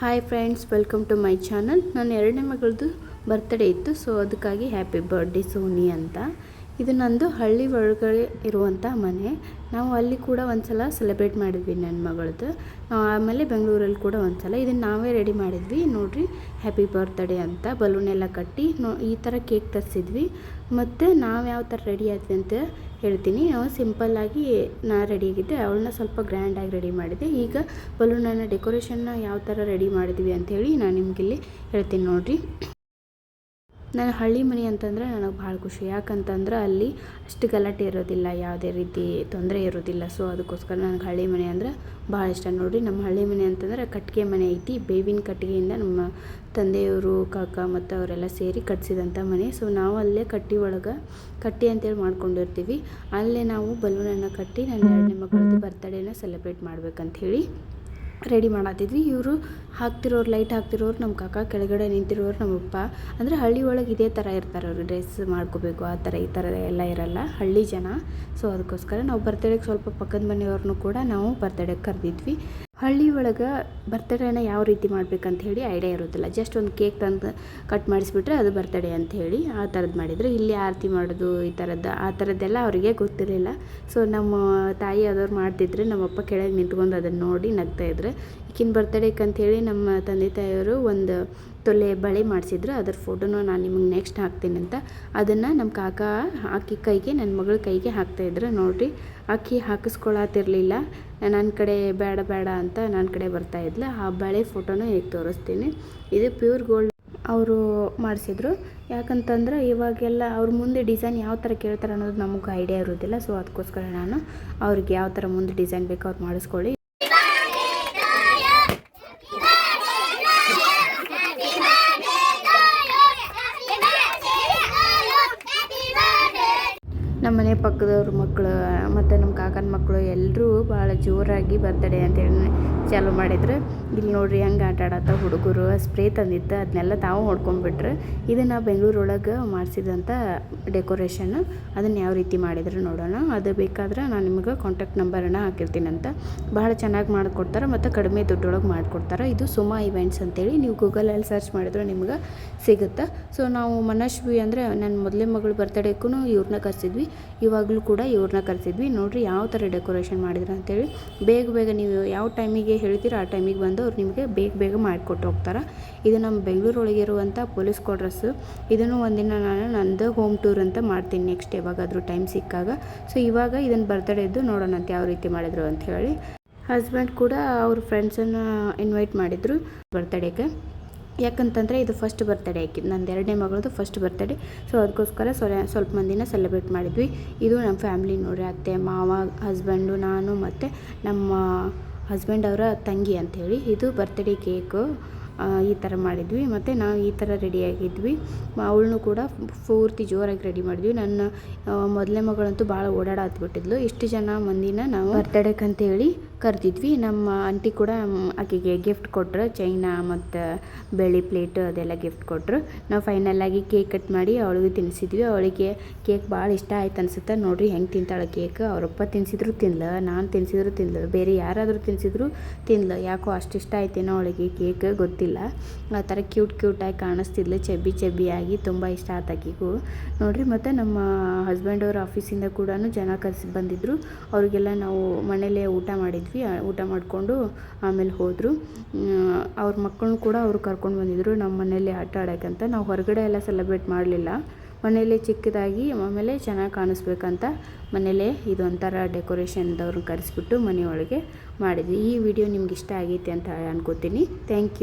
Hi friends welcome to my channel ನನ್ನ ಎರಡನೇ ಮಗಳದ್ದು ಬರ್ತ್ಡೇ ಇತ್ತು ಸೊ ಅದಕ್ಕಾಗಿ ಹ್ಯಾಪಿ ಬರ್ಡೇ ಸೋನಿ ಅಂತ. ಇದು ನಂದು ಹಳ್ಳಿ ಒಳಗಡೆ ಇರುವಂಥ ಮನೆ. ನಾವು ಅಲ್ಲಿ ಕೂಡ ಒಂದು ಸಲ ಸೆಲೆಬ್ರೇಟ್ ಮಾಡಿದ್ವಿ ನನ್ನ ಮಗಳದ್ದು. ಆಮೇಲೆ ಬೆಂಗಳೂರಲ್ಲಿ ಕೂಡ ಒಂದು ಸಲ ಇದನ್ನು ನಾವೇ ರೆಡಿ ಮಾಡಿದ್ವಿ. ನೋಡಿರಿ ಹ್ಯಾಪಿ ಬರ್ತ್ಡೇ ಅಂತ. ಬಲೂನ್ ಎಲ್ಲ ಕಟ್ಟಿ, ನೋ, ಈ ಥರ ಕೇಕ್ ತರಿಸಿದ್ವಿ. ಮತ್ತು ನಾವು ಯಾವ ಥರ ರೆಡಿ ಆದ್ವಿ ಅಂತ ಹೇಳ್ತೀನಿ. ಸಿಂಪಲ್ಲಾಗಿ ನಾ ರೆಡಿ ಆಗಿದ್ದೆ. ಅವಳನ್ನ ಸ್ವಲ್ಪ ಗ್ರ್ಯಾಂಡಾಗಿ ರೆಡಿ ಮಾಡಿದೆ ಈಗ ಬಲೂನನ್ನು ಡೆಕೋರೇಷನ್ನ ಯಾವ ಥರ ರೆಡಿ ಮಾಡಿದ್ವಿ ಅಂಥೇಳಿ ನಾನು ನಿಮಗಿಲ್ಲಿ ಹೇಳ್ತೀನಿ ನೋಡಿರಿ. ನನ್ನ ಹಳ್ಳಿ ಮನೆ ಅಂತಂದರೆ ನನಗೆ ಭಾಳ ಖುಷಿ. ಯಾಕಂತಂದ್ರೆ ಅಲ್ಲಿ ಅಷ್ಟು ಗಲಾಟೆ ಇರೋದಿಲ್ಲ, ಯಾವುದೇ ರೀತಿ ತೊಂದರೆ ಇರೋದಿಲ್ಲ. ಸೊ ಅದಕ್ಕೋಸ್ಕರ ನನಗೆ ಹಳ್ಳಿ ಮನೆ ಅಂದರೆ ಭಾಳ ಇಷ್ಟ. ನೋಡಿರಿ, ನಮ್ಮ ಹಳ್ಳಿ ಮನೆ ಅಂತಂದ್ರೆ ಕಟ್ಟಿಗೆ ಮನೆ ಐತಿ. ಬೇವಿನ ಕಟ್ಟಿಗೆಯಿಂದ ನಮ್ಮ ತಂದೆಯವರು, ಕಾಕ ಮತ್ತು ಅವರೆಲ್ಲ ಸೇರಿ ಕಟ್ಸಿದಂಥ ಮನೆ. ಸೊ ನಾವು ಅಲ್ಲೇ ಕಟ್ಟಿ ಒಳಗೆ ಕಟ್ಟಿ ಅಂತೇಳಿ ಮಾಡ್ಕೊಂಡಿರ್ತೀವಿ. ಅಲ್ಲೇ ನಾವು ಬಲೂನನ್ನು ಕಟ್ಟಿ ನನ್ನ ಎರಡನೇ ಮಗಳದ್ದು ಬರ್ತಡೇನ ಸೆಲೆಬ್ರೇಟ್ ಮಾಡ್ಬೇಕಂತ ಹೇಳಿ ರೆಡಿ ಮಾಡತ್ತಿದ್ವಿ ಇವರು ಹಾಕ್ತಿರೋರು, ಲೈಟ್ ಹಾಕ್ತಿರೋರು ನಮ್ಮ ಕಾಕ, ಕೆಳಗಡೆ ನಿಂತಿರೋರು ನಮ್ಮಪ್ಪ ಅಂದರೆ ಹಳ್ಳಿ ಒಳಗೆ ಇದೇ ಥರ ಇರ್ತಾರೆ ಅವರು. ಡ್ರೆಸ್ ಮಾಡ್ಕೋಬೇಕು, ಆ ಥರ ಈ ಥರ ಎಲ್ಲ ಇರಲ್ಲ. ಹಳ್ಳಿ ಜನ. ಸೊ ಅದಕ್ಕೋಸ್ಕರ ನಾವು ಬರ್ತಡೇಗೆ ಸ್ವಲ್ಪ ಪಕ್ಕದ ಮನೆಯವ್ರನ್ನೂ ಕೂಡ ನಾವು ಬರ್ತಡೇಗೆ ಕರೆದಿದ್ವಿ. ಹಳ್ಳಿ ಒಳಗೆ ಬರ್ತಡೇನ ಯಾವ ರೀತಿ ಮಾಡ್ಬೇಕಂತ ಹೇಳಿ ಐಡಿಯಾ ಇರೋದಿಲ್ಲ. ಜಸ್ಟ್ ಒಂದು ಕೇಕ್ ತಂದು ಕಟ್ ಮಾಡಿಸ್ಬಿಟ್ರೆ ಅದು ಬರ್ತಡೇ ಅಂತ ಹೇಳಿ ಆ ಥರದ್ದು ಮಾಡಿದರು. ಇಲ್ಲಿ ಆರತಿ ಮಾಡೋದು ಈ ಥರದ್ದು ಆ ಥರದ್ದೆಲ್ಲ ಅವರಿಗೆ ಗೊತ್ತಿರಲಿಲ್ಲ. ಸೊ ನಮ್ಮ ತಾಯಿ ಅದವ್ರು ಮಾಡ್ತಿದ್ರೆ ನಮ್ಮಪ್ಪ ಕೆಳಗೆ ನಿಂತ್ಕೊಂಡು ಅದನ್ನು ನೋಡಿ ನಗ್ತಾಯಿದ್ರು ಈಕಿನ ಅಂತ ಹೇಳಿ ನಮ್ಮ ತಂದೆ ತಾಯಿಯವರು ಒಂದು ತೊಲೆ ಬಳೆ ಮಾಡಿಸಿದ್ರು ಅದರ ಫೋಟೋನೂ ನಾನು ನಿಮಗೆ ನೆಕ್ಸ್ಟ್ ಹಾಕ್ತೀನಿ ಅಂತ. ಅದನ್ನು ನಮ್ಮ ಕಾಕ ಆಕಿ ಕೈಗೆ ನನ್ನ ಮಗಳ ಕೈಗೆ ಹಾಕ್ತಾಯಿದ್ರು ನೋಡಿರಿ ಆಕಿ ಹಾಕಿಸ್ಕೊಳತಿರ್ಲಿಲ್ಲ. ನನ್ನ ಕಡೆ ಬೇಡ ಬೇಡ ಅಂತ ನನ್ನ ಕಡೆ ಬರ್ತಾಯಿದ್ಲು ಆ ಬಳೆ ಫೋಟೋನೂ ಹೇಗೆ ತೋರಿಸ್ತೀನಿ? ಇದು ಪ್ಯೂರ್ ಗೋಲ್ಡ್ ಅವರು ಮಾಡಿಸಿದ್ರು. ಯಾಕಂತಂದ್ರೆ ಇವಾಗೆಲ್ಲ ಅವ್ರ ಮುಂದೆ ಡಿಸೈನ್ ಯಾವ ಥರ ಕೇಳ್ತಾರೆ ಅನ್ನೋದು ನಮಗೆ ಐಡಿಯಾ ಇರೋದಿಲ್ಲ. ಸೊ ಅದಕ್ಕೋಸ್ಕರ ನಾನು ಅವ್ರಿಗೆ ಯಾವ ಥರ ಮುಂದೆ ಡಿಸೈನ್ ಬೇಕು ಅವ್ರು ಮಾಡಿಸ್ಕೊಳ್ಳಿ. ನಮ್ಮ ಮನೆ ಪಕ್ಕದವ್ರ ಮಕ್ಕಳು, ಮತ್ತು ನಮ್ಮ ಕಾಕನ ಮಕ್ಕಳು ಎಲ್ಲರೂ ಭಾಳ ಜೋರಾಗಿ ಬರ್ತಡೇ ಅಂತೇಳಿ ಚಾಲು ಮಾಡಿದ್ರು. ಇಲ್ಲಿ ನೋಡ್ರಿ ಹೆಂಗೆ ಆಟ ಆಡತ್ತ ಹುಡುಗರು ಸ್ಪ್ರೇ ತಂದಿತ್ತು, ಅದನ್ನೆಲ್ಲ ತಾವು ಹೊಡ್ಕೊಂಡ್ಬಿಟ್ರೆ ಇದನ್ನು ಬೆಂಗಳೂರೊಳಗೆ ಮಾಡಿಸಿದಂಥ ಡೆಕೋರೇಷನ್ ಅದನ್ನು ಯಾವ ರೀತಿ ಮಾಡಿದ್ರು ನೋಡೋಣ. ಅದು ಬೇಕಾದ್ರೆ ನಾನು ನಿಮಗೆ ಕಾಂಟ್ಯಾಕ್ಟ್ ನಂಬರನ್ನು ಹಾಕಿರ್ತೀನಿ ಅಂತ. ಭಾಳ ಚೆನ್ನಾಗಿ ಮಾಡಿಕೊಡ್ತಾರೆ ಮತ್ತು ಕಡಿಮೆ ದುಡ್ಡೊಳಗೆ ಮಾಡಿಕೊಡ್ತಾರೆ. ಇದು ಸುಮಾ ಇವೆಂಟ್ಸ್ ಅಂತೇಳಿ ನೀವು ಗೂಗಲಲ್ಲಿ ಸರ್ಚ್ ಮಾಡಿದ್ರೆ ನಿಮ್ಗೆ ಸಿಗುತ್ತೆ. ಸೊ ನಾವು ಮನಶ್ವಿ ಅಂದರೆ ನನ್ನ ಮೊದಲೇ ಮಗಳು ಬರ್ತಡೇಕ್ಕೂ ಇವ್ರನ್ನ ಕರೆಸಿದ್ವಿ. ಇವಾಗಲೂ ಕೂಡ ಇವ್ರನ್ನ ಕರೆಸಿದ್ವಿ. ನೋಡಿರಿ ಯಾವ ಥರ ಡೆಕೋರೇಷನ್ ಮಾಡಿದ್ರು ಅಂತೇಳಿ. ಬೇಗ ಬೇಗ ನೀವು ಯಾವ ಟೈಮಿಗೆ ಹೇಳ್ತೀರೋ ಆ ಟೈಮಿಗೆ ಬಂದು ಅವ್ರು ನಿಮಗೆ ಬೇಗ ಬೇಗ ಮಾಡಿಕೊಟ್ಟು ಹೋಗ್ತಾರೆ. ಇದು ನಮ್ಮ ಬೆಂಗಳೂರೊಳಗೆ ಇರುವಂಥ ಪೊಲೀಸ್ ಕ್ವಾರ್ಟರ್ಸು. ಇದನ್ನು ಒಂದಿನ ನಾನು ನಂದು ಹೋಮ್ ಟೂರ್ ಅಂತ ಮಾಡ್ತೀನಿ ನೆಕ್ಸ್ಟ್ ಯಾವಾಗಾದರೂ ಟೈಮ್ ಸಿಕ್ಕಾಗ. ಸೊ, ಇವಾಗ ಇದನ್ನು ಬರ್ತಡೇದ್ದು ನೋಡೋಣ ಅಂತ ಯಾವ ರೀತಿ ಮಾಡಿದ್ರು ಅಂತ ಹೇಳಿ. ಹಸ್ಬೆಂಡ್ ಕೂಡ ಅವ್ರ ಫ್ರೆಂಡ್ಸನ್ನು ಇನ್ವೈಟ್ ಮಾಡಿದರು ಬರ್ತಡೇಗೆ ಯಾಕಂತಂದರೆ ಇದು ಫಸ್ಟ್ ಬರ್ತಡೇ ಆಕಿದ್ದು ನಂದು ಎರಡನೇ ಮಗಳದು ಫಸ್ಟ್ ಬರ್ತಡೇ ಸೊ ಅದಕ್ಕೋಸ್ಕರ ಸ್ವಲ್ಪ ಸ್ವಲ್ಪ ಮಂದಿನ ಸೆಲೆಬ್ರೇಟ್ ಮಾಡಿದ್ವಿ. ಇದು ನಮ್ಮ ಫ್ಯಾಮ್ಲಿ ನೋಡ್ರಿ, ಅತ್ತೆ, ಮಾವ ಹಸ್ಬೆಂಡು ನಾನು ಮತ್ತು ನಮ್ಮ ಹಸ್ಬೆಂಡ್ ಅವರ ತಂಗಿ ಅಂಥೇಳಿ. ಇದು ಬರ್ತ್ಡೇ ಕೇಕು ಈ ಥರ ಮಾಡಿದ್ವಿ. ಮತ್ತು ನಾವು ಈ ಥರ ರೆಡಿಯಾಗಿದ್ವಿ ಅವಳನ್ನು ಕೂಡ ಪೂರ್ತಿ ಜೋರಾಗಿ ರೆಡಿ ಮಾಡಿದ್ವಿ. ನನ್ನ ಮೊದಲನೇ ಮಗಳಂತೂ ಭಾಳ ಓಡಾಡತ್ಬಿಟ್ಟಿದ್ಲು. ಇಷ್ಟು ಜನ ಮಂದಿನ ನಾವು ಬರ್ತಡೇಕ್ ಅಂತೇಳಿ ಕರೆದಿದ್ವಿ. ನಮ್ಮ ಆಂಟಿ ಕೂಡ ಆಕೆಗೆ ಗಿಫ್ಟ್ ಕೊಟ್ಟರು ಚೈನಾ ಮತ್ತು ಬೆಳ್ಳಿ ಪ್ಲೇಟ್ ಅದೆಲ್ಲ ಗಿಫ್ಟ್ ಕೊಟ್ಟರು ನಾವು ಆಗಿ ಕೇಕ್ ಕಟ್ ಮಾಡಿ ಅವಳಿಗೆ ತಿನ್ನಿಸಿದ್ವಿ ಅವಳಿಗೆ ಕೇಕ್ ಭಾಳ ಇಷ್ಟ ಆಯ್ತು ಅನ್ಸುತ್ತೆ. ನೋಡಿರಿ ಹೆಂಗೆ ತಿಂತಾಳೆ ಕೇಕ್ ಅವರಪ್ಪ ತಿನ್ನಿಸಿದ್ರು ತಿನ್ಲ, ನಾನು ತಿನ್ನಿಸಿದ್ರು ತಿನ್ಲ. ಬೇರೆ ಯಾರಾದರೂ ತಿನ್ನಿಸಿದ್ರು ತಿನ್ಲ. ಯಾಕೋ ಅಷ್ಟು ಇಷ್ಟ ಆಯ್ತೇನೋ ಅವಳಿಗೆ ಕೇಕ್ ಗೊತ್ತಿಲ್ಲ. ಆ ಥರ ಕ್ಯೂಟ್ ಕ್ಯೂಟಾಗಿ ಕಾಣಿಸ್ತಿದ್ಲು. ಚಬ್ಬಿ ಚಬ್ಬಿಯಾಗಿ ತುಂಬ ಇಷ್ಟ ಆತ ಆಕೆಗೂ. ನೋಡಿರಿ ಮತ್ತು ನಮ್ಮ ಹಸ್ಬೆಂಡ್ ಅವ್ರ ಆಫೀಸಿಂದ ಕೂಡ ಜನ ಕರೆಸಿ ಬಂದಿದ್ದರು ಅವರಿಗೆಲ್ಲ ನಾವು ಮನೇಲೇ ಊಟ ಮಾಡಿದ್ವಿ. ಊಟ ಮಾಡಿಕೊಂಡು ಆಮೇಲೆ ಹೋದರು. ಅವ್ರ ಮಕ್ಕಳನ್ನು ಕೂಡ ಅವರು ಕರ್ಕೊಂಡು ಬಂದಿದ್ದರು ನಮ್ಮ ಮನೆಯಲ್ಲಿ ಆಟ ಆಡೋಕ್ಕಂತ ನಾವು ಹೊರಗಡೆ ಎಲ್ಲ ಸೆಲೆಬ್ರೇಟ್ ಮಾಡಲಿಲ್ಲ. ಮನೆಯಲ್ಲೇ ಚಿಕ್ಕದಾಗಿ, ಆಮೇಲೆ ಚೆನ್ನಾಗಿ ಕಾಣಿಸ್ಬೇಕಂತ ಮನೇಲೇ ಇದೊಂಥರ ಡೆಕೋರೇಷನ್ದವ್ರನ್ನ ಕರೆಸ್ಬಿಟ್ಟು ಮನೆಯೊಳಗೆ ಮಾಡಿದ್ವಿ. ಈ ವಿಡಿಯೋ ನಿಮ್ಗೆ ಇಷ್ಟ ಆಗೈತೆ ಅಂತ ಅನ್ಕೋತೀನಿ. Thank you